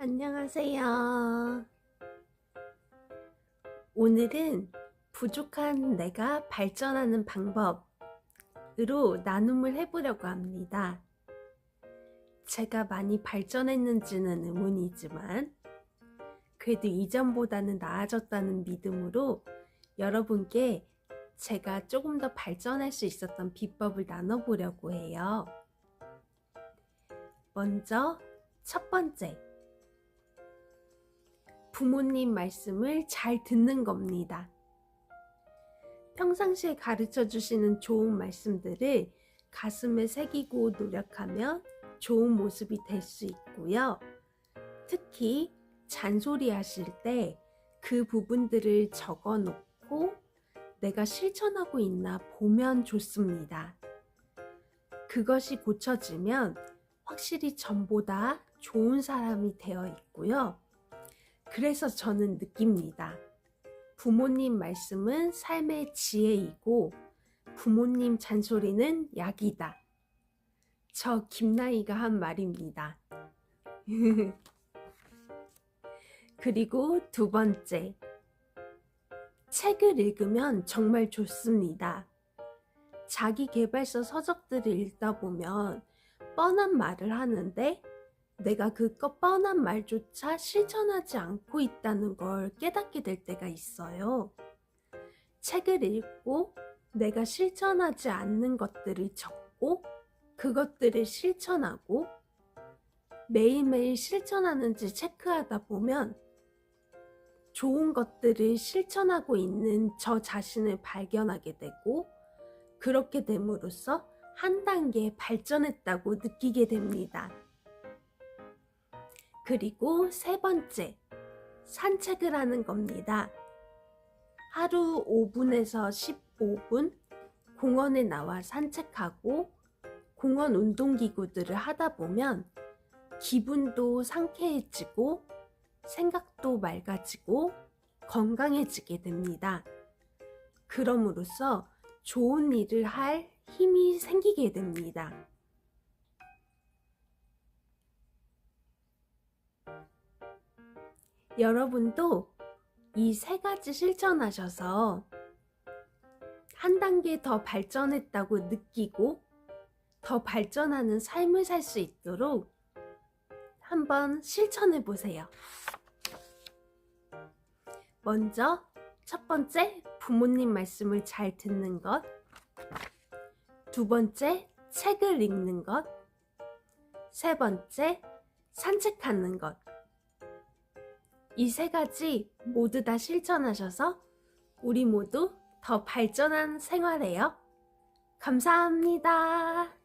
안녕하세요. 오늘은 부족한 내가 발전하는 방법으로 나눔을 해보려고 합니다. 제가 많이 발전했는지는 의문이지만, 그래도 이전보다는 나아졌다는 믿음으로 여러분께 제가 조금 더 발전할 수 있었던 비법을 나눠보려고 해요. 먼저, 첫 번째. 부모님 말씀을 잘 듣는 겁니다. 평상시에 가르쳐 주시는 좋은 말씀들을 가슴에 새기고 노력하면 좋은 모습이 될 수 있고요. 특히 잔소리 하실 때 그 부분들을 적어 놓고 내가 실천하고 있나 보면 좋습니다. 그것이 고쳐지면 확실히 전보다 좋은 사람이 되어 있고요. 그래서 저는 느낍니다. 부모님 말씀은 삶의 지혜이고 부모님 잔소리는 약이다. 저 김나이가 한 말입니다. 그리고 두 번째. 책을 읽으면 정말 좋습니다. 자기 개발서 서적들을 읽다 보면 뻔한 말을 하는데 내가 그 뻔한 말조차 실천하지 않고 있다는 걸 깨닫게 될 때가 있어요. 책을 읽고 내가 실천하지 않는 것들을 적고 그것들을 실천하고 매일매일 실천하는지 체크하다 보면 좋은 것들을 실천하고 있는 저 자신을 발견하게 되고 그렇게 됨으로써 한 단계 발전했다고 느끼게 됩니다. 그리고 세 번째, 산책을 하는 겁니다. 하루 5분에서 15분 공원에 나와 산책하고 공원 운동기구들을 하다 보면 기분도 상쾌해지고 생각도 맑아지고 건강해지게 됩니다. 그럼으로써 좋은 일을 할 힘이 생기게 됩니다. 여러분도 이 세 가지 실천하셔서 한 단계 더 발전했다고 느끼고 더 발전하는 삶을 살 수 있도록 한번 실천해 보세요. 먼저 첫 번째 부모님 말씀을 잘 듣는 것. 두 번째 책을 읽는 것. 세 번째 산책하는 것. 이 세 가지 모두 다 실천하셔서 우리 모두 더 발전한 생활해요. 감사합니다.